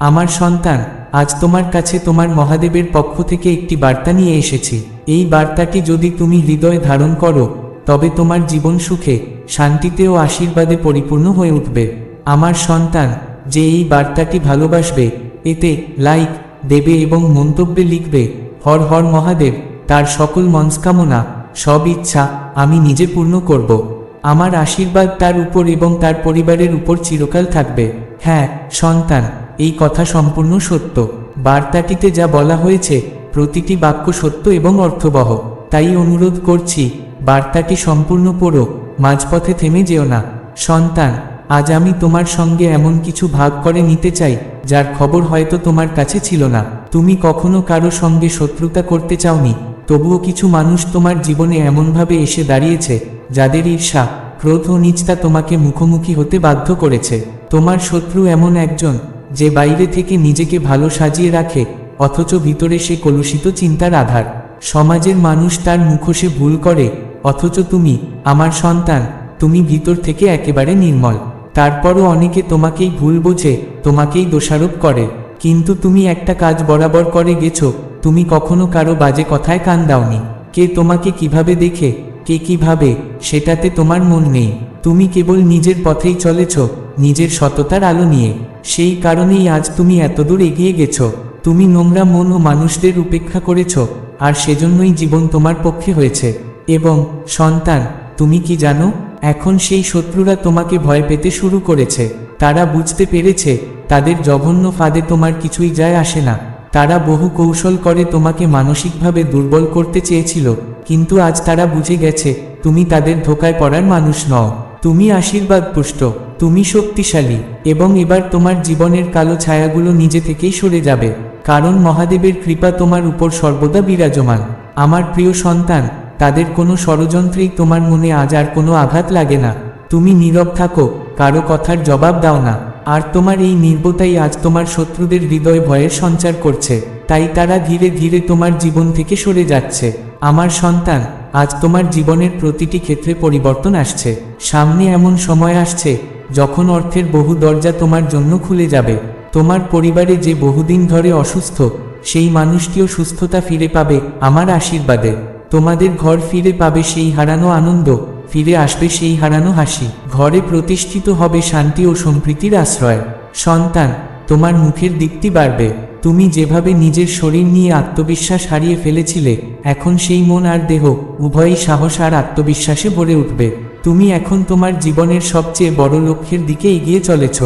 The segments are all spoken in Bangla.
আমার সন্তান, আজ তোমার কাছে তোমার মহাদেবের পক্ষ থেকে একটি বার্তা নিয়ে এসেছি। এই বার্তাটি যদি তুমি হৃদয়ে ধারণ করো, তবে তোমার জীবন সুখে, শান্তিতে ও আশীর্বাদে পরিপূর্ণ হয়ে উঠবে। আমার সন্তান, যে এই বার্তাটি ভালোবাসবে, এতে লাইক, দেবে এবং মন্তব্যে লিখবে, হর হর মহাদেব, তার সকল মনস্কামনা, সব ইচ্ছা, আমি নিজে পূর্ণ করব। আমার আশীর্বাদ তার উপর এবং তার পরিবারের উপর চিরকাল থাকবে। হ্যাঁ সন্তান এই কথা সম্পূর্ণ সত্য। বার্তাটিতে যা বলা হয়েছে, প্রতিটি বাক্য সত্য এবং অর্থবহ। তাই অনুরোধ করছি, বার্তাটি সম্পূর্ণ পড়ো, মাঝপথে থেমে যেও না। সন্তান, আজ আমি তোমার সঙ্গে এমন কিছু ভাগ করে নিতে চাই, যার খবর হয়তো তোমার কাছে ছিল না। তুমি কখনো কারও সঙ্গে শত্রুতা করতে চাওনি, তবুও কিছু মানুষ তোমার জীবনে এমনভাবে এসে দাঁড়িয়েছে, যাদের ঈর্ষা, ক্রোধ ও নিচতা তোমাকে মুখোমুখি হতে বাধ্য করেছে। তোমার শত্রু এমন একজন যে বাইরে থেকে নিজেকে ভালো সাজিয়ে রাখে, অথচ ভিতরে সে কলুষিত চিন্তার আধার। সমাজের মানুষ তার মুখোশে ভুল করে, অথচ তুমি, আমার সন্তান, তুমি ভিতর থেকে একেবারে নির্মল। তারপরও অনেকে তোমাকেই ভুল বোঝে, তোমাকেই দোষারোপ করে। কিন্তু তুমি একটা কাজ বরাবর করে গেছো, তুমি কখনো কারও বাজে কথায় কান দাওনি। কে তোমাকে কীভাবে দেখে, কে কীভাবে, সেটাতে তোমার মন নেই। তুমি কেবল নিজের পথেই চলেছ নিজের সততার আলো নিয়ে। সেই কারণেই আজ তুমি এতদূর এগিয়ে গেছো। তুমি নোংরা মন ও মানুষদের উপেক্ষা করেছ, আর সেজন্যই জীবন তোমার পক্ষে হয়েছে। এবং, সন্তান, তুমি কি জানো, এখন সেই শত্রুরা তোমাকে ভয় পেতে শুরু করেছে। তারা বুঝতে পেরেছে, তাদের জঘন্য ফাঁদে তোমার কিছুই যায় আসে না। তারা বহু কৌশল করে তোমাকে মানসিকভাবে দুর্বল করতে চেয়েছিল, কিন্তু আজ তারা বুঝে গেছে, তুমি তাদের ধোকায় পড়ার মানুষ নও। তুমি আশীর্বাদ পুষ্ট, তুমি শক্তিশালী, এবং এবার তোমার জীবনের কালো ছায়াগুলো নিজে থেকেই সরে যাবে, কারণ মহাদেবের কৃপা তোমার উপর সর্বদা বিরাজমান। আমার প্রিয় সন্তান, তাদের কোনো ষড়যন্ত্রেই তোমার মনে আজ আর কোনো আঘাত লাগে না। তুমি নীরব থাকো, কারও কথার জবাব দাও না। আর তোমার এই নির্বতাই আজ তোমার শত্রুদের হৃদয় ভয়ের সঞ্চার করছে, তাই তারা ধীরে ধীরে তোমার জীবন থেকে সরে যাচ্ছে। আমার সন্তান আজ তোমার জীবনের প্রতিটি ক্ষেত্রে পরিবর্তন আসছে। সামনে এমন সময় আসছে, যখন অর্থের বহু দরজা তোমার জন্য খুলে যাবে। তোমার পরিবারে যে বহুদিন ধরে অসুস্থ, সেই মানুষটিও সুস্থতা ফিরে পাবে আমার আশীর্বাদে। তোমাদের ঘর ফিরে পাবে সেই হারানো আনন্দ, ফিরে আসবে সেই হারানো হাসি। ঘরে প্রতিষ্ঠিত হবে শান্তি ও সম্প্রীতির আশ্রয়। সন্তান, তোমার মুখের দিকটি বাড়বে। তুমি যেভাবে নিজের শরীর নিয়ে আত্মবিশ্বাস হারিয়ে ফেলেছিলে, এখন সেই মন আর দেহ, উভয়ই সাহস আর আত্মবিশ্বাসে ভরে উঠবে। তুমি এখন তোমার জীবনের সবচেয়ে বড় লক্ষ্যের দিকে এগিয়ে চলেছ,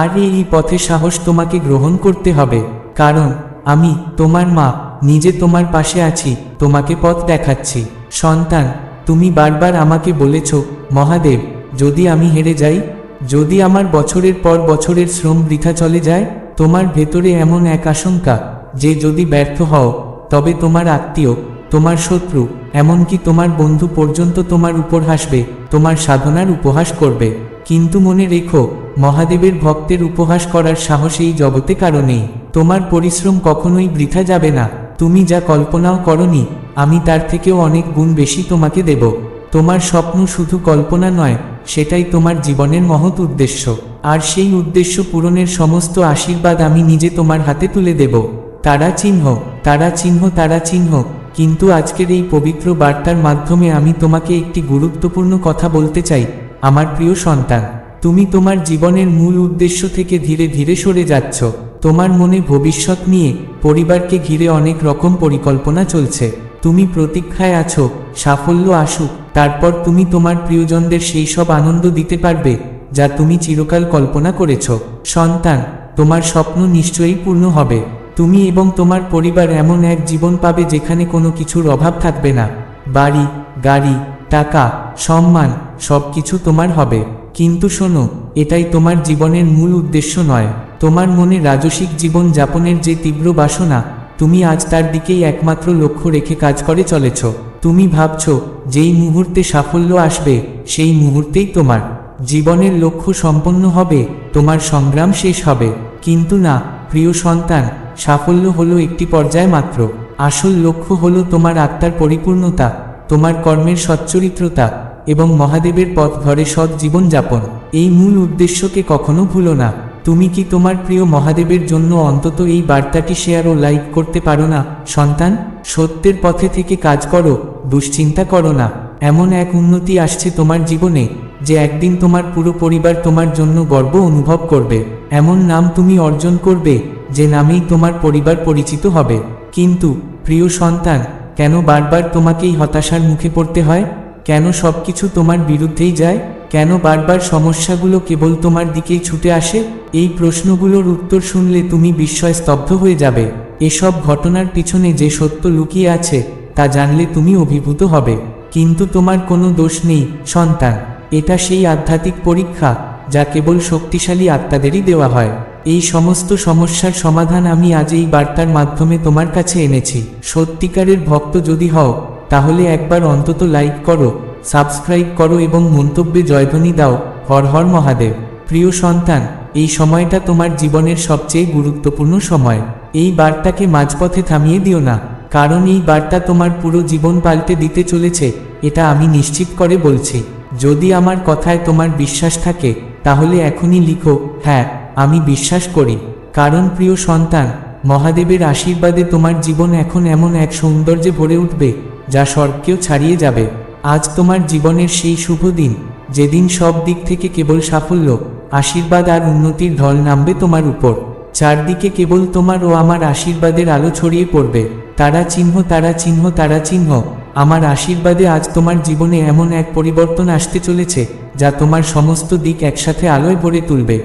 আর এই পথে সাহস তোমাকে গ্রহণ করতে হবে। কারণ, আমি তোমার মা, নিজে তোমার পাশে আছি, তোমাকে পথ দেখাচ্ছি। সন্তান, তুমি বারবার আমাকে বলেছ, মহাদেব, যদি আমি হেরে যাই, যদি আমার বছরের পর বছরের শ্রম বৃথা চলে যায় তোমার ভেতরে এমন এক আশঙ্কা, যে যদি ব্যর্থ হও, তবে তোমার আত্মীয়, তোমার শত্রু, এমনকি তোমার বন্ধু পর্যন্ত তোমার উপর হাসবে, তোমার সাধনার উপহাস করবে। কিন্তু মনে রেখো, মহাদেবের ভক্তের উপহাস করার সাহস এই জগতে কারণেই তোমার পরিশ্রম কখনোই বৃথা যাবে না। তুমি যা কল্পনাও করনি, আমি তার থেকেও অনেক গুণ বেশি তোমাকে দেব। তোমার স্বপ্ন শুধু কল্পনা নয়, সেটাই তোমার জীবনের মহৎ উদ্দেশ্য। আর সেই উদ্দেশ্য পূরণের সমস্ত আশীর্বাদ আমি নিজে তোমার হাতে তুলে দেব। তারা চিহ্ন তারা চিহ্ন তারা চিহ্ন। কিন্তু আজকের এই পবিত্র বার্তার মাধ্যমে আমি তোমাকে একটি গুরুত্বপূর্ণ কথা বলতে চাই, আমার প্রিয় সন্তান। তুমি তোমার জীবনের মূল উদ্দেশ্য থেকে ধীরে ধীরে সরে যাচ্ছ। তোমার মনে ভবিষ্যৎ নিয়ে পরিবারকে ঘিরে অনেক রকম পরিকল্পনা চলছে। তুমি প্রতীক্ষায় আছো, সাফল্য আসুক। তারপর তুমি তোমার প্রিয়জনদের সেই সব আনন্দ দিতে পারবে, যা তুমি চিরকাল কল্পনা করেছ। সন্তান, তোমার স্বপ্ন নিশ্চয়ই পূর্ণ হবে। তুমি এবং তোমার পরিবার এমন এক জীবন পাবে যেখানে কোনো কিছুর অভাব থাকবে না। বাড়ি, গাড়ি, টাকা, সম্মান সব কিছু তোমার হবে। কিন্তু শোনো, এটাই তোমার জীবনের মূল উদ্দেশ্য নয়। তোমার মনে রাজসিক জীবন যাপনের যে তীব্র বাসনা, তুমি আজ তার দিকেই একমাত্র লক্ষ্য রেখে কাজ করে চলেছ। তুমি ভাবছ, যেই মুহূর্তে সাফল্য আসবে, সেই মুহূর্তেই তোমার জীবনের লক্ষ্য সম্পন্ন হবে, তোমার সংগ্রাম শেষ হবে। কিন্তু না, প্রিয় সন্তান, সাফল্য হলো একটি পর্যায় মাত্র। আসল লক্ষ্য হলো তোমার আত্মার পরিপূর্ণতা, তোমার কর্মের সচ্চরিত্রতা এবং মহাদেবের পথ ধরে সৎ জীবনযাপন। এই মূল উদ্দেশ্যকে কখনো ভুলো না। তুমি কি তোমার প্রিয় মহাদেবের জন্য অন্তত এই বার্তাটি শেয়ার ও লাইক করতে পারো না? সন্তান, সত্যের পথে থেকে কাজ করো, দুশ্চিন্তা করো না। এমন এক উন্নতি আসছে তোমার জীবনে, যে একদিন তোমার পুরো পরিবার তোমার জন্য গর্ব অনুভব করবে। এমন নাম তুমি অর্জন করবে, যে নামেই তোমার পরিবার পরিচিত হবে। কিন্তু, প্রিয় সন্তান, কেন বারবার তোমাকেই হতাশার মুখে পড়তে হয়? কেন সবকিছু তোমার বিরুদ্ধেই যায়? কেন বারবার সমস্যাগুলো কেবল তোমার দিকেই ছুটে আসে? এই প্রশ্নগুলোর উত্তর শুনলে তুমি বিস্ময় স্তব্ধ হয়ে যাবে। এসব ঘটনার পিছনে যে সত্য লুকিয়ে আছে, তা জানলে তুমি অভিভূত হবে। কিন্তু তোমার কোনো দোষ নেই, সন্তান। এটা সেই আধ্যাত্মিক পরীক্ষা, যা কেবল শক্তিশালী আত্মাদেরই দেওয়া হয়। এই সমস্ত সমস্যার সমাধান আমি আজ এই বার্তার মাধ্যমে তোমার কাছে এনেছি। সত্যিকারের ভক্ত যদি হও তাহলে একবার অন্তত লাইক করো, সাবস্ক্রাইব করো এবং মন্তব্যে জয়ধ্বনি দাও। হর হর মহাদেব। প্রিয় সন্তান, এই সময়টা তোমার জীবনের সবচেয়ে গুরুত্বপূর্ণ সময়। এই বার্তাকে মাঝপথে থামিয়ে দিও না, কারণ এই বার্তা তোমার পুরো জীবন পাল্টে দিতে চলেছে, এটা আমি নিশ্চিত করে বলছি। যদি আমার কথায় তোমার বিশ্বাস থাকে, তাহলে এখনই লিখো হ্যাঁ আমি বিশ্বাস করি। কারণ প্রিয় সন্তান, মহাদেবের আশীর্বাদে তোমার জীবন এখন এমন এক সৌন্দর্যে ভরে উঠবে যা স্বর্গকেও ছাড়িয়ে যাবে। আজ তোমার জীবনের সেই শুভ দিন, যেদিন সব দিক থেকে কেবল সাফল্য, আশীর্বাদ আর উন্নতির ঢল নামবে তোমার উপর। চারদিকে কেবল তোমার ও আমার আশীর্বাদের আলো ছড়িয়ে পড়বে। তারা চিহ্ন তারা চিহ্ন তারা চিহ্ন, আমার আশীর্বাদে আজ তোমার জীবনে এমন এক পরিবর্তন আসতে চলেছে, যা তোমার সমস্ত দিক একসাথে আলোয় ভরে তুলবে।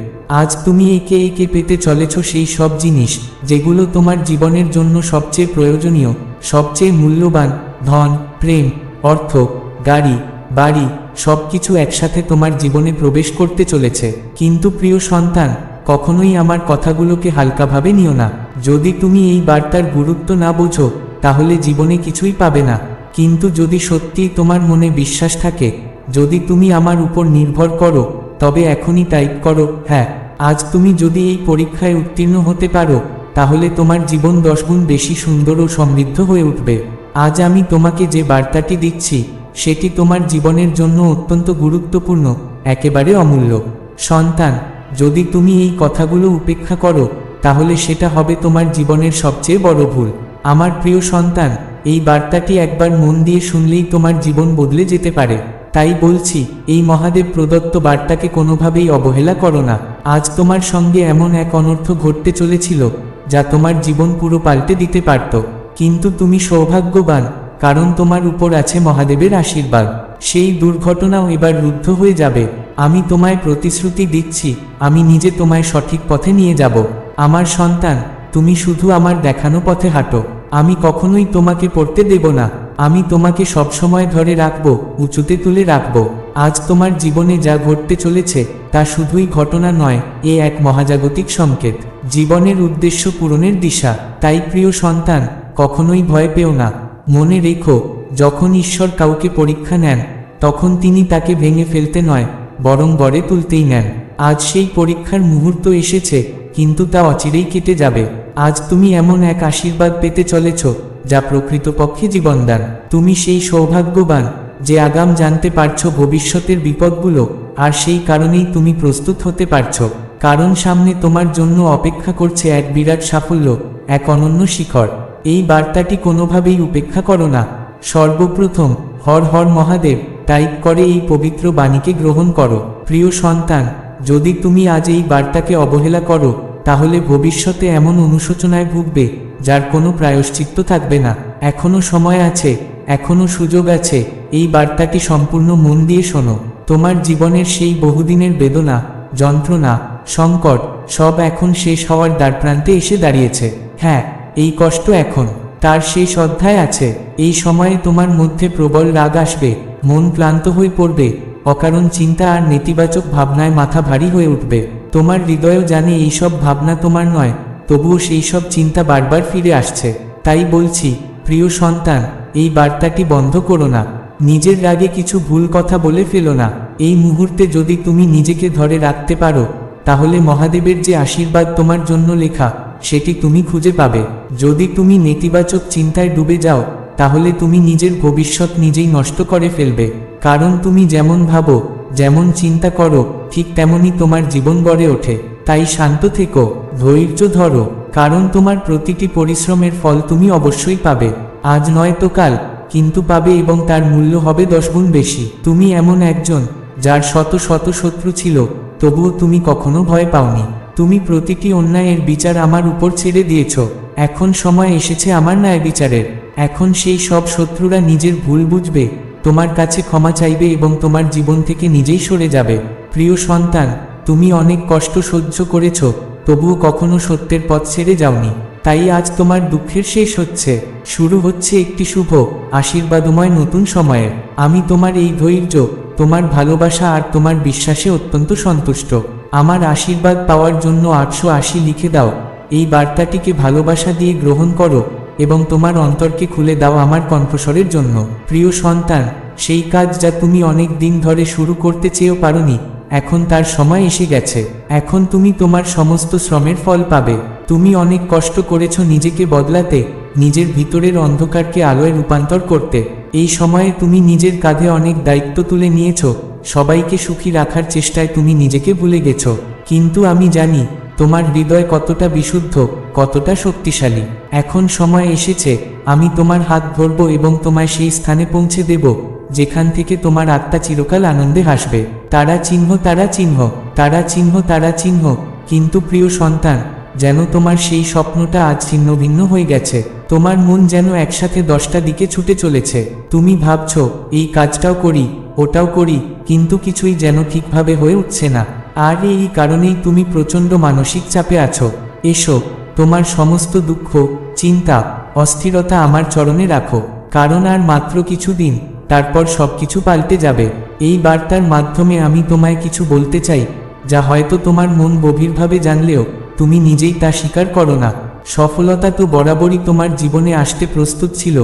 আজ তুমি একে একে পেতে চলেছ সেই সব জিনিস, যেগুলো তোমার জীবনের জন্য সবচেয়ে প্রয়োজনীয়, সবচেয়ে মূল্যবান ধন, প্রেম, অর্থ, গাড়ি, বাড়ি সবকিছু একসাথে তোমার জীবনে প্রবেশ করতে চলেছে। কিন্তু প্রিয় সন্তান, কখনোই আমার কথাগুলোকে হালকাভাবে নিও না। যদি তুমি এই বার্তার গুরুত্ব না বোঝো, তাহলে জীবনে কিছুই পাবে না। কিন্তু যদি সত্যিই তোমার মনে বিশ্বাস থাকে, যদি তুমি আমার উপর নির্ভর করো, তবে এখনই টাইপ করো হ্যাঁ আজ তুমি যদি এই পরীক্ষায় উত্তীর্ণ হতে পারো, তাহলে তোমার জীবন দশগুণ বেশি সুন্দর ও সমৃদ্ধ হয়ে উঠবে। আজ আমি তোমাকে যে বার্তাটি দিচ্ছি, সেটি তোমার জীবনের জন্য অত্যন্ত গুরুত্বপূর্ণ, একেবারে অমূল্য। সন্তান, যদি তুমি এই কথাগুলো উপেক্ষা করো, তাহলে সেটা হবে তোমার জীবনের সবচেয়ে বড় ভুল। আমার প্রিয় সন্তান, এই বার্তাটি একবার মন দিয়ে শুনলেই তোমার জীবন বদলে যেতে পারে। তাই বলছি, এই মহাদেব প্রদত্ত বার্তাকে কোনোভাবেই অবহেলা করো না। আজ তোমার সঙ্গে এমন এক অনর্থ ঘটতে চলেছিল, যা তোমার জীবন পুরো পাল্টে দিতে পারত। কিন্তু তুমি সৌভাগ্যবান, কারণ তোমার উপর আছে মহাদেবের আশীর্বাদ। সেই দুর্ঘটনাও এবার রুদ্ধ হয়ে যাবে। আমি তোমায় প্রতিশ্রুতি দিচ্ছি, আমি নিজে তোমায় সঠিক পথে নিয়ে যাব। আমার সন্তান, তুমি শুধু আমার দেখানো পথে হাঁটো। আমি কখনোই তোমাকে পড়তে দেব না। আমি তোমাকে সবসময় ধরে রাখব, উঁচুতে তুলে রাখব। আজ তোমার জীবনে যা ঘটতে চলেছে, তা শুধুই ঘটনা নয়, এ এক মহাজাগতিক সংকেত। জীবনের উদ্দেশ্য পূরণের দিশা। তাই প্রিয় সন্তান কখনোই ভয় পেও না। মনে রেখো, যখন ঈশ্বর কাউকে পরীক্ষা নেন, তখন তিনি তাকে ভেঙে ফেলতে নয়, বরং গড়ে তুলতেই নেন। আজ সেই পরীক্ষার মুহূর্ত এসেছে, কিন্তু তা অচিরেই কেটে যাবে। আজ তুমি এমন এক আশীর্বাদ পেতে চলেছ, যা প্রকৃতপক্ষে জীবনদান। তুমি সেই সৌভাগ্যবান, যে আগাম জানতে পারছ ভবিষ্যতের বিপদগুলো, আর সেই কারণেই তুমি প্রস্তুত হতে পারছ। কারণ সামনে তোমার জন্য অপেক্ষা করছে এক বিরাট সাফল্য, এক অনন্য শিখর। এই বার্তাটি কোনোভাবেই উপেক্ষা করো না। সর্বপ্রথম, হর হর মহাদেব টাইপ করে এই পবিত্র বাণীকে গ্রহণ করো। প্রিয় সন্তান, যদি তুমি আজ এই বার্তাকে অবহেলা করো, তাহলে ভবিষ্যতে এমন অনুশোচনায় ভুগবে, যার কোনো প্রায়শ্চিত্ত থাকবে না। এখনও সময় আছে, এখনও সুযোগ আছে, এই বার্তাটি সম্পূর্ণ মন দিয়ে শোনো। তোমার জীবনের সেই বহুদিনের বেদনা, যন্ত্রণা, সংকট, সব এখন শেষ হওয়ার দ্বারপ্রান্তে এসে দাঁড়িয়েছে। হ্যাঁ এই কষ্ট এখন। তার শেষ অধ্যায় আছে, এই সময়ে তোমার মধ্যে প্রবল রাগ আসবে, মন ক্লান্ত হয়ে পড়বে, অকারণ চিন্তা আর নেতিবাচক ভাবনায় মাথা ভারী হয়ে উঠবে। তোমার হৃদয়ও জানে এইসব ভাবনা তোমার নয়, তবুও সেই সব চিন্তা বারবার ফিরে আসছে। তাই বলছি, প্রিয় সন্তান, এই বার্তাটি বন্ধ করো না। নিজের রাগে কিছু ভুল কথা বলে ফেলো না। এই মুহূর্তে যদি তুমি নিজেকে ধরে রাখতে পারো, তাহলে মহাদেবের যে আশীর্বাদ তোমার জন্য লেখা সেটি তুমি খুঁজে পাবে। যদি তুমি নেতিবাচক চিন্তায় ডুবে যাও, তাহলে তুমি নিজের ভবিষ্যৎ নিজেই নষ্ট করে ফেলবে। কারণ তুমি যেমন ভাবো, যেমন চিন্তা করো, ঠিক তেমনই তোমার জীবন গড়ে ওঠে। তাই শান্ত থেকো, ধৈর্য ধরো, কারণ তোমার প্রতিটি পরিশ্রমের ফল তুমি অবশ্যই পাবে। আজ নয় তো কাল, কিন্তু পাবে এবং তার মূল্য হবে দশ গুণ বেশি। তুমি এমন একজন, যার শত শত শত্রু ছিল, তবুও তুমি কখনো ভয় পাওনি। তুমি প্রতিটি অন্যায়ের বিচার আমার উপর ছেড়ে দিয়েছ। এখন সময় এসেছে আমার ন্যায় বিচারের। এখন সেই সব শত্রুরা নিজের ভুল বুঝবে। তোমার কাছে ক্ষমা চাইবে এবং তোমার জীবন থেকে নিজেই সরে যাবে। প্রিয় সন্তান, তুমি অনেক কষ্ট সহ্য করেছ, তবুও কখনো সত্যের পথ ছেড়ে যাওনি। তাই আজ তোমার দুঃখের শেষ হচ্ছে। শুরু হচ্ছে একটি শুভ, আশীর্বাদময় নতুন সময়ের। আমি তোমার এই ধৈর্য, তোমার ভালোবাসা আর তোমার বিশ্বাসে অত্যন্ত সন্তুষ্ট। আমার আশীর্বাদ পাওয়ার জন্য আটশো আশি লিখে দাও। এই বার্তাটিকে ভালোবাসা দিয়ে গ্রহণ করো এবং তোমার অন্তরকে খুলে দাও আমার কণ্ঠস্বরের জন্য। প্রিয় সন্তান, সেই কাজ যা তুমি অনেক দিন ধরে শুরু করতে চেয়েও পারোনি, এখন তার সময় এসে গেছে। এখন তুমি তোমার সমস্ত শ্রমের ফল পাবে। তুমি অনেক কষ্ট করেছ নিজেকে বদলাতে, নিজের ভিতরের অন্ধকারকে আলোয় রূপান্তর করতে। এই সময়ে তুমি নিজের কাঁধে অনেক দায়িত্ব তুলে নিয়েছ সবাইকে সুখী রাখার চেষ্টায় তুমি নিজেকে ভুলে গেছ। কিন্তু আমি জানি, তোমার হৃদয় কতটা বিশুদ্ধ, কতটা শক্তিশালী। এখন সময় এসেছে, আমি তোমার হাত ধরব এবং তোমায় সেই স্থানে পৌঁছে দেব, যেখান থেকে তোমার আত্মা চিরকাল আনন্দে হাসবে। তারা চিহ্ন তারা চিহ্ন তারা চিহ্ন তারা চিহ্ন, কিন্তু প্রিয় সন্তান, যেন তোমার সেই স্বপ্নটা আজ ছিন্ন ভিন্ন হয়ে গেছে। তোমার মন যেন একসাথে দশটা দিকে ছুটে চলেছে। তুমি ভাবছ, এই কাজটাও করি, ওটাও করি কিন্তু কিছুই যেন ঠিকভাবে হয়ে উঠছে না। আর এই কারণেই তুমি প্রচণ্ড মানসিক চাপে আছো। এসো, তোমার সমস্ত দুঃখ, চিন্তা, অস্থিরতা আমার চরণে রাখো। কারণ আর মাত্র কিছুদিন, তারপর সবকিছু পাল্টে যাবে। এই বার্তার মাধ্যমে আমি তোমায় কিছু বলতে চাই, যা হয়তো তোমার মন গভীরভাবে জানলেও তুমি নিজেই তা স্বীকার করো না। সফলতা তো বরাবরই তোমার জীবনে আসতে প্রস্তুত ছিল,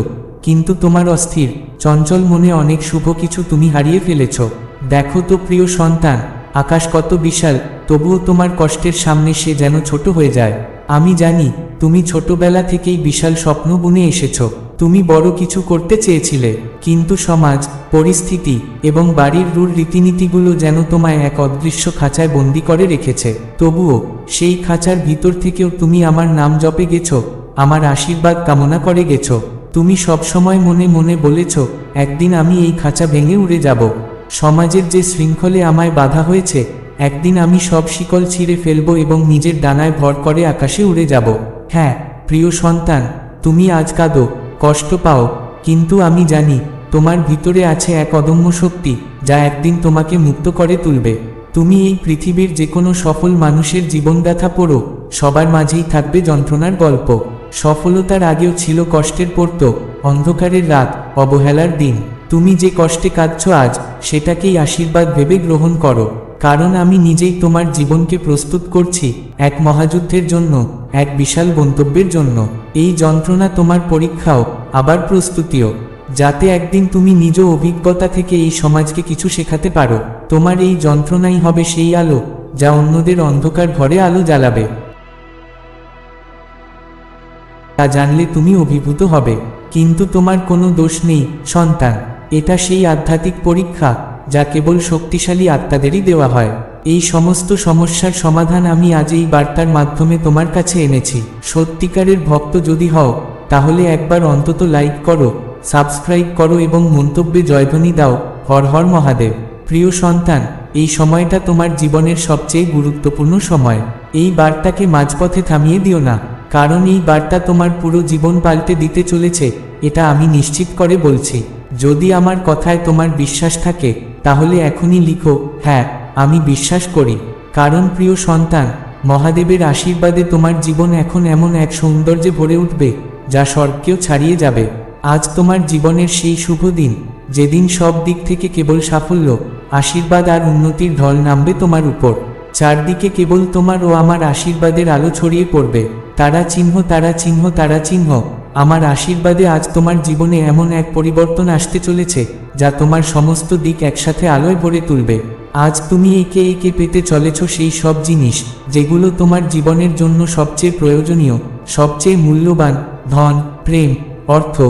কিন্তু তোমার অস্থির, চঞ্চল মনে অনেক শুভ কিছু তুমি হারিয়ে ফেলেছ। দেখো তো প্রিয় সন্তান, আকাশ কত বিশাল, তবুও তোমার কষ্টের সামনে সে যেন ছোট হয়ে যায়। আমি জানি, তুমি ছোটবেলা থেকেই বিশাল স্বপ্ন বুনে এসেছ। তুমি বড় কিছু করতে চেয়েছিলে, কিন্তু সমাজ, পরিস্থিতি এবং বাড়ির রুল রীতিনীতিগুলো যেন তোমায় এক অদৃশ্য খাঁচায় বন্দি করে রেখেছে। তবুও, সেই খাঁচার ভিতর থেকেও তুমি আমার নাম জপে গেছো, আমার আশীর্বাদ কামনা করে গেছো। তুমি সবসময় মনে মনে বলেছ, একদিন আমি এই খাঁচা ভেঙে উড়ে যাব। সমাজের যে শৃঙ্খলে আমায় বাধা হয়েছে, একদিন আমি সব শিকল ছিঁড়ে ফেলব এবং নিজের ডানায় ভর করে আকাশে উড়ে যাব। হ্যাঁ প্রিয় সন্তান, তুমি আজ কাঁদো, কষ্ট পাও, কিন্তু আমি জানি তোমার ভিতরে আছে এক অদম্য শক্তি, যা একদিন তোমাকে মুক্ত করে তুলবে। তুমি এই পৃথিবীর যে কোনো সফল মানুষের জীবনগাথা পড়ো, সবার মাঝেই থাকবে যন্ত্রণার গল্প। সফলতার আগেও ছিল কষ্টের পড়ত, অন্ধকারের রাত, অবহেলার দিন। তুমি যে কষ্টে কাঁদছ আজ, সেটাকেই আশীর্বাদ ভেবে গ্রহণ করো। কারণ আমি নিজেই তোমার জীবনকে প্রস্তুত করছি, এক মহাযুদ্ধের জন্য, এক বিশাল গন্তব্যের জন্য। এই যন্ত্রণা তোমার পরীক্ষাও, আবার প্রস্তুতিও। যাতে একদিন তুমি নিজ অভিজ্ঞতা থেকে এই সমাজকে কিছু শেখাতে পারো। তোমার এই যন্ত্রণাই হবে সেই আলো, যা অন্যদের অন্ধকার ঘরে আলো জ্বালাবে। তা জানলে তুমি অভিভূত হবে, কিন্তু তোমার কোনো দোষ নেই, সন্তান। এটা সেই আধ্যাত্মিক পরীক্ষা, যা কেবল শক্তিশালী আত্মাদেরই দেওয়া হয়। এই সমস্ত সমস্যার সমাধান আমি আজ এই বার্তার মাধ্যমে তোমার কাছে এনেছি। সত্যিকারের ভক্ত যদি হও, তাহলে একবার অন্তত লাইক করো, সাবস্ক্রাইব করো এবং মন্তব্যে জয়ধ্বনি দাও, হর হর মহাদেব। প্রিয় সন্তান, এই সময়টা তোমার জীবনের সবচেয়ে গুরুত্বপূর্ণ সময়। এই বার্তাকে মাঝপথে থামিয়ে দিও না, কারণ এই বার্তা তোমার পুরো জীবন পাল্টে দিতে চলেছে, এটা আমি নিশ্চিত করে বলছি। যদি আমার কথায় তোমার বিশ্বাস থাকে, তাহলে এখনই লিখো হ্যাঁ আমি বিশ্বাস করি। কারণ প্রিয় সন্তান, মহাদেবের আশীর্বাদে তোমার জীবন এখন এমন এক সৌন্দর্যে ভরে উঠবে, যা স্বর্গকেও ছাড়িয়ে যাবে। আজ তোমার জীবনের সেই শুভ দিন, যেদিন সব দিক থেকে কেবল সাফল্য, আশীর্বাদ আর উন্নতির ঢল নামবে তোমার উপর। চারদিকে কেবল তোমার ও আমার আশীর্বাদের আলো ছড়িয়ে পড়বে। তারা চিহ্ন তারা চিহ্ন তারা চিহ্ন। আমার আশীর্বাদে আজ তোমার জীবনে এমন এক পরিবর্তন আসতে চলেছে, যা তোমার সমস্ত দিক একসাথে আলোয় ভরে তুলবে। আজ তুমি একে একে পেতে চলেছ সেই সব জিনিস, যেগুলো তোমার জীবনের জন্য সবচেয়ে প্রয়োজনীয়, সবচেয়ে মূল্যবান, ধন, প্রেম, অর্থ,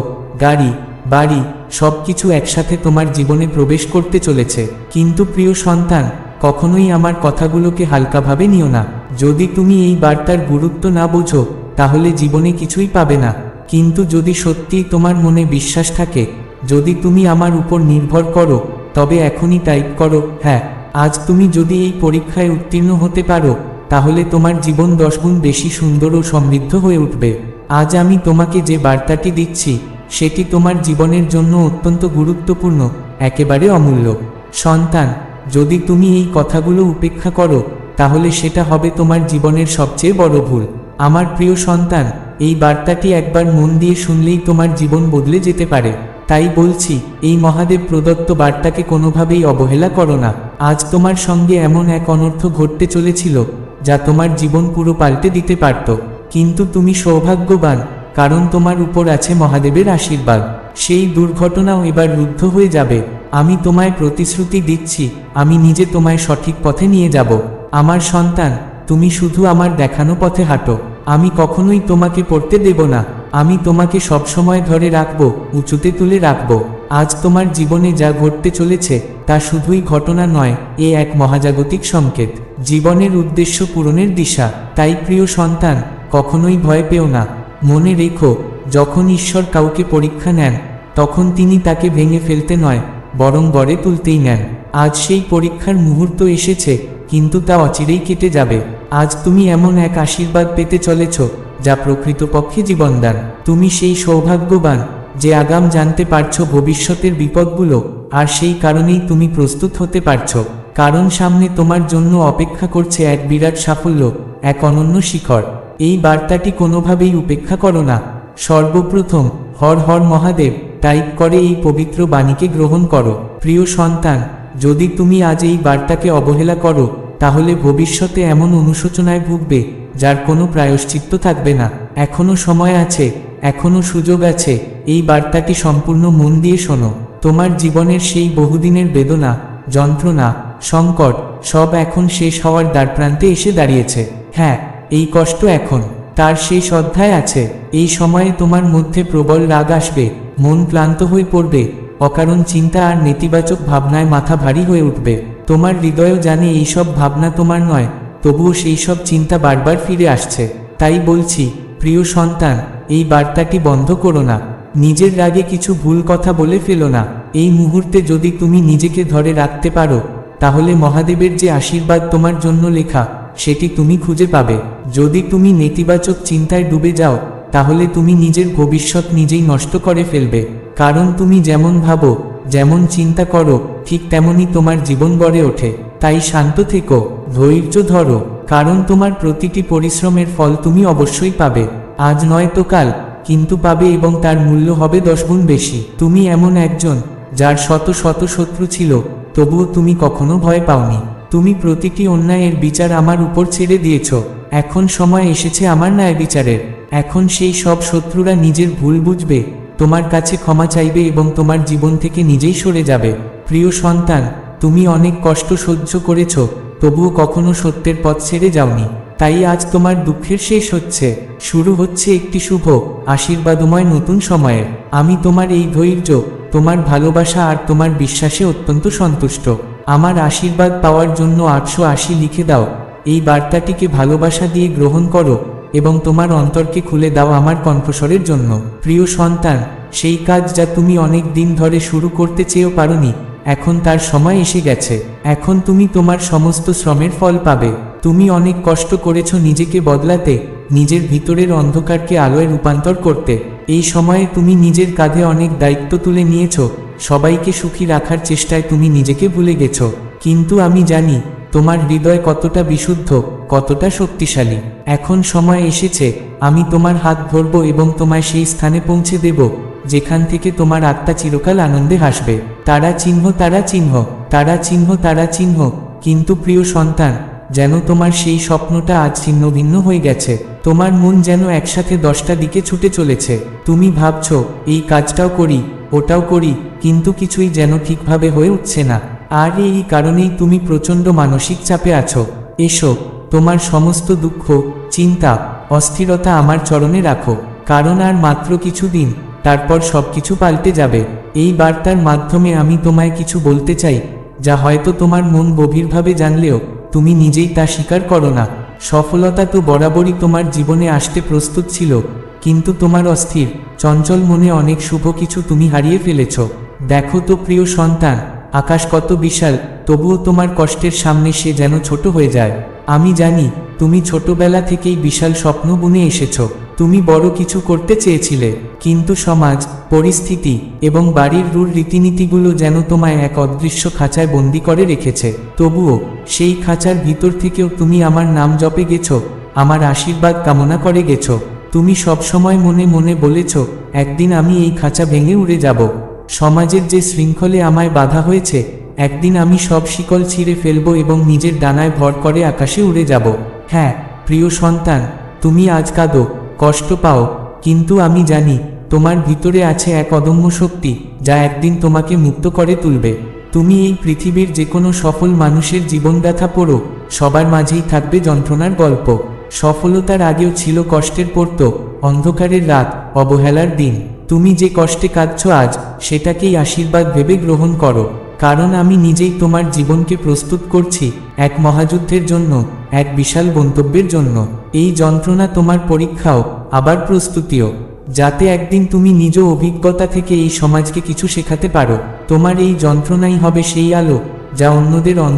গাড়ি, বাড়ি সব কিছু একসাথে তোমার জীবনে প্রবেশ করতে চলেছে। কিন্তু প্রিয় সন্তান, কখনোই আমার কথাগুলোকে হালকাভাবে নিও না। যদি তুমি এই বার্তার গুরুত্ব না বোঝো, তাহলে জীবনে কিছুই পাবে না। কিন্তু যদি সত্যিই তোমার মনে বিশ্বাস থাকে, যদি তুমি আমার উপর নির্ভর করো, তবে এখনই টাইপ করো হ্যাঁ আজ তুমি যদি এই পরীক্ষায় উত্তীর্ণ হতে পারো, তাহলে তোমার জীবন দশগুণ বেশি সুন্দর ও সমৃদ্ধ হয়ে উঠবে। আজ আমি তোমাকে যে বার্তাটি দিচ্ছি, সেটি তোমার জীবনের জন্য অত্যন্ত গুরুত্বপূর্ণ, একেবারে অমূল্য। সন্তান, যদি তুমি এই কথাগুলো উপেক্ষা করো, তাহলে সেটা হবে তোমার জীবনের সবচেয়ে বড় ভুল। আমার প্রিয় সন্তান এই বার্তাটি একবার মন দিয়ে শুনলেই তোমার জীবন বদলে যেতে পারে। তাই বলছি, এই মহাদেব প্রদত্ত বার্তাকে কোনোভাবেই অবহেলা করো না। আজ তোমার সঙ্গে এমন এক অনর্থ ঘটতে চলেছিল, যা তোমার জীবন পুরো পাল্টে দিতে পারত। কিন্তু তুমি সৌভাগ্যবান, কারণ তোমার উপর আছে মহাদেবের আশীর্বাদ। সেই দুর্ঘটনাও এবার রুদ্ধ হয়ে যাবে। আমি তোমায় প্রতিশ্রুতি দিচ্ছি, আমি নিজে তোমায় সঠিক পথে নিয়ে যাব। আমার সন্তান, তুমি শুধু আমার দেখানো পথে হাঁটো। আমি কখনোই তোমাকে পড়তে দেব না। আমি তোমাকে সবসময় ধরে রাখব, উঁচুতে তুলে রাখব। আজ তোমার জীবনে যা ঘটতে চলেছে, তা শুধুই ঘটনা নয়, এ এক মহাজাগতিক সংকেত। জীবনের উদ্দেশ্য পূরণের দিশা। তাই প্রিয় সন্তান, কখনোই ভয় পেও না। মনে রেখো, যখন ঈশ্বর কাউকে পরীক্ষা নেন, তখন তিনি তাকে ভেঙে ফেলতে নয়, বরং গড়ে তুলতেই নেন। আজ সেই পরীক্ষার মুহূর্ত এসেছে, কিন্তু তা অচিরেই কেটে যাবে। আজ তুমি এমন এক আশীর্বাদ পেতে চলেছ, যা প্রকৃতপক্ষে জীবনদান। তুমি সেই সৌভাগ্যবান, যে আগাম জানতে পারছ ভবিষ্যতের বিপদগুলো, আর সেই কারণেই তুমি প্রস্তুত হতে পারছ। কারণ সামনে তোমার জন্য অপেক্ষা করছে এক বিরাট সাফল্য, এক অনন্য শিখর। এই বার্তাটি কোনোভাবেই উপেক্ষা করো না। সর্বপ্রথম, হর হর মহাদেব, টাইপ করে এই পবিত্র বাণীকে গ্রহণ করো। প্রিয় সন্তান, যদি তুমি আজ এই বার্তাকে অবহেলা করো তাহলে ভবিষ্যতে এমন অনুশোচনায় ভুগবে, যার কোনো প্রায়শ্চিত্ত থাকবে না। এখনও সময় আছে, এখনও সুযোগ আছে, এই বার্তাটি সম্পূর্ণ মন দিয়ে শোনো। তোমার জীবনের সেই বহুদিনের বেদনা, যন্ত্রণা, সংকট, সব এখন শেষ হওয়ার দ্বারপ্রান্তে এসে দাঁড়িয়েছে। হ্যাঁ এই কষ্ট এখন, তার সেই অধ্যায় আছে। এই সময়ে তোমার মধ্যে প্রবল রাগ আসবে, মন ক্লান্ত হয়ে পড়বে, অকারণ চিন্তা আর নেতিবাচক ভাবনায় মাথা ভারী হয়ে উঠবে। তোমার হৃদয়ও জানে এইসব ভাবনা তোমার নয়, তবুও সেই সব চিন্তা বারবার ফিরে আসছে। তাই বলছি, প্রিয় সন্তান, এই বার্তাটি বন্ধ করো না। নিজের রাগে কিছু ভুল কথা বলে ফেলো না। এই মুহূর্তে যদি তুমি নিজেকে ধরে রাখতে পারো, তাহলে মহাদেবের যে আশীর্বাদ তোমার জন্য লেখা, সেটি তুমি খুঁজে পাবে। যদি তুমি নেতিবাচক চিন্তায় ডুবে যাও তাহলে তুমি নিজের ভবিষ্যৎ নিজেই নষ্ট করে ফেলবে। কারণ তুমি যেমন ভাবো, যেমন চিন্তা করো, ঠিক তেমনই তোমার জীবন গড়ে ওঠে। তাই শান্ত থেকো, ধৈর্য ধরো, কারণ তোমার প্রতিটি পরিশ্রমের ফল তুমি অবশ্যই পাবে। আজ নয় তো কাল, কিন্তু পাবে এবং তার মূল্য হবে দশগুণ বেশি। তুমি এমন একজন, যার শত শত শত্রু ছিল, তবুও তুমি কখনো ভয় পাওনি। তুমি প্রতিটি অন্যায়ের বিচার আমার উপর ছেড়ে দিয়েছ। এখন সময় এসেছে আমার ন্যায় বিচারের এখন সেই সব শত্রুরা নিজের ভুল বুঝবে, তোমার কাছে ক্ষমা চাইবে এবং তোমার জীবন থেকে নিজেই সরে যাবে। প্রিয় সন্তান, তুমি অনেক কষ্ট সহ্য করেছ, তবুও কখনো সত্যের পথ ছেড়ে যাওনি। তাই আজ তোমার দুঃখের শেষ হচ্ছে। শুরু হচ্ছে একটি শুভ, আশীর্বাদময় নতুন সময়ে আমি তোমার এই ধৈর্য, তোমার ভালোবাসা আর তোমার বিশ্বাসে অত্যন্ত সন্তুষ্ট। আমার আশীর্বাদ পাওয়ার জন্য আটশো আশি লিখে দাও। এই বার্তাটিকে ভালোবাসা দিয়ে গ্রহণ করো। এবং তোমার অন্তরকে খুলে দাও আমার কণ্ঠস্বরের জন্য। প্রিয় সন্তান, সেই কাজ যা তুমি অনেক দিন ধরে শুরু করতে চেয়েও পারোনি, এখন তার সময় এসে গেছে। এখন তুমি তোমার সমস্ত শ্রমের ফল পাবে। তুমি অনেক কষ্ট করেছ নিজেকে বদলাতে, নিজের ভিতরের অন্ধকারকে আলোয় রূপান্তর করতে। এই সময়ে তুমি নিজের কাঁধে অনেক দায়িত্ব তুলে নিয়েছ, সবাইকে সুখী রাখার চেষ্টায় তুমি নিজেকে ভুলে গেছ। কিন্তু আমি জানি তোমার হৃদয় কতটা বিশুদ্ধ, কতটা শক্তিশালী। এখন সময় এসেছে, আমি তোমার হাত ধরব এবং তোমায় সেই স্থানে পৌঁছে দেব, যেখান থেকে তোমার আত্মা চিরকাল আনন্দে হাসবে। তারা চিহ্ন তারা চিহ্ন তারা চিহ্ন তারা চিহ্ন। কিন্তু প্রিয় সন্তান, যেন তোমার সেই স্বপ্নটা আজ ছিন্ন ভিন্ন হয়ে গেছে। তোমার মন যেন একসাথে দশটা দিকে ছুটে চলেছে। তুমি ভাবছ, এই কাজটাও করি, ওটাও করি, কিন্তু কিছুই যেন ঠিকভাবে হয়ে উঠছে না। আর এই কারণেই তুমি প্রচণ্ড মানসিক চাপে আছো। এসো, তোমার সমস্ত দুঃখ, চিন্তা, অস্থিরতা আমার চরণে রাখো। কারণ আর মাত্র কিছুদিন, তারপর সবকিছু পাল্টে যাবে। এই বার্তার মাধ্যমে আমি তোমায় কিছু বলতে চাই, যা হয়তো তোমার মন গভীরভাবে জানলেও, তুমি নিজেই তা স্বীকার করো না। সফলতা তো বরাবরই তোমার জীবনে আসতে প্রস্তুত ছিল, কিন্তু তোমার অস্থির, চঞ্চল মনে অনেক শুভ কিছু তুমি হারিয়ে ফেলেছ। দেখো তো প্রিয় সন্তান আকাশ কত বিশাল, তবুও তোমার কষ্টের সামনে সে যেন ছোট হয়ে যায়। আমি জানি, তুমি ছোটবেলা থেকেই বিশাল স্বপ্ন বুনে এসেছ। তুমি বড় কিছু করতে চেয়েছিলে, কিন্তু সমাজ, পরিস্থিতি এবং বাড়ির রুল রীতিনীতিগুলো যেন তোমায় এক অদৃশ্য খাঁচায় বন্দি করে রেখেছে। তবুও, সেই খাঁচার ভিতর থেকেও তুমি আমার নাম জপে গেছো, আমার আশীর্বাদ কামনা করে গেছো। তুমি সবসময় মনে মনে বলেছ, একদিন আমি এই খাঁচা ভেঙে উড়ে যাব। সমাজের যে শৃঙ্খলে আমায় বাধা হয়েছে, একদিন আমি সব শিকল ছিঁড়ে ফেলব এবং নিজের ডানায় ভর করে আকাশে উড়ে যাব। হ্যাঁ প্রিয় সন্তান, তুমি আজ কাঁদো, কষ্ট পাও, কিন্তু আমি জানি তোমার ভিতরে আছে এক অদম্য শক্তি, যা একদিন তোমাকে মুক্ত করে তুলবে। তুমি এই পৃথিবীর যে কোনো সফল মানুষের জীবন জীবনগাথা পড়ো, সবার মাঝেই থাকবে যন্ত্রণার গল্প। সফলতার আগেও ছিল কষ্টের পড়তো, অন্ধকারের রাত, অবহেলার দিন। তুমি যে কষ্টে কাঁদছ আজ, সেটাকেই আশীর্বাদ ভেবে গ্রহণ করো। কারণ আমি নিজেই তোমার জীবনকে প্রস্তুত করছি, এক মহাযুদ্ধের জন্য, এক বিশাল গন্তব্যের জন্য। এই যন্ত্রণা তোমার পরীক্ষাও, আবার প্রস্তুতিও। যাতে একদিন তুমি নিজ অভিজ্ঞতা থেকে এই সমাজকে কিছু শেখাতে পারো। তোমার এই যন্ত্রণাই হবে সেই আলো, যা অন্যদের অন্ধ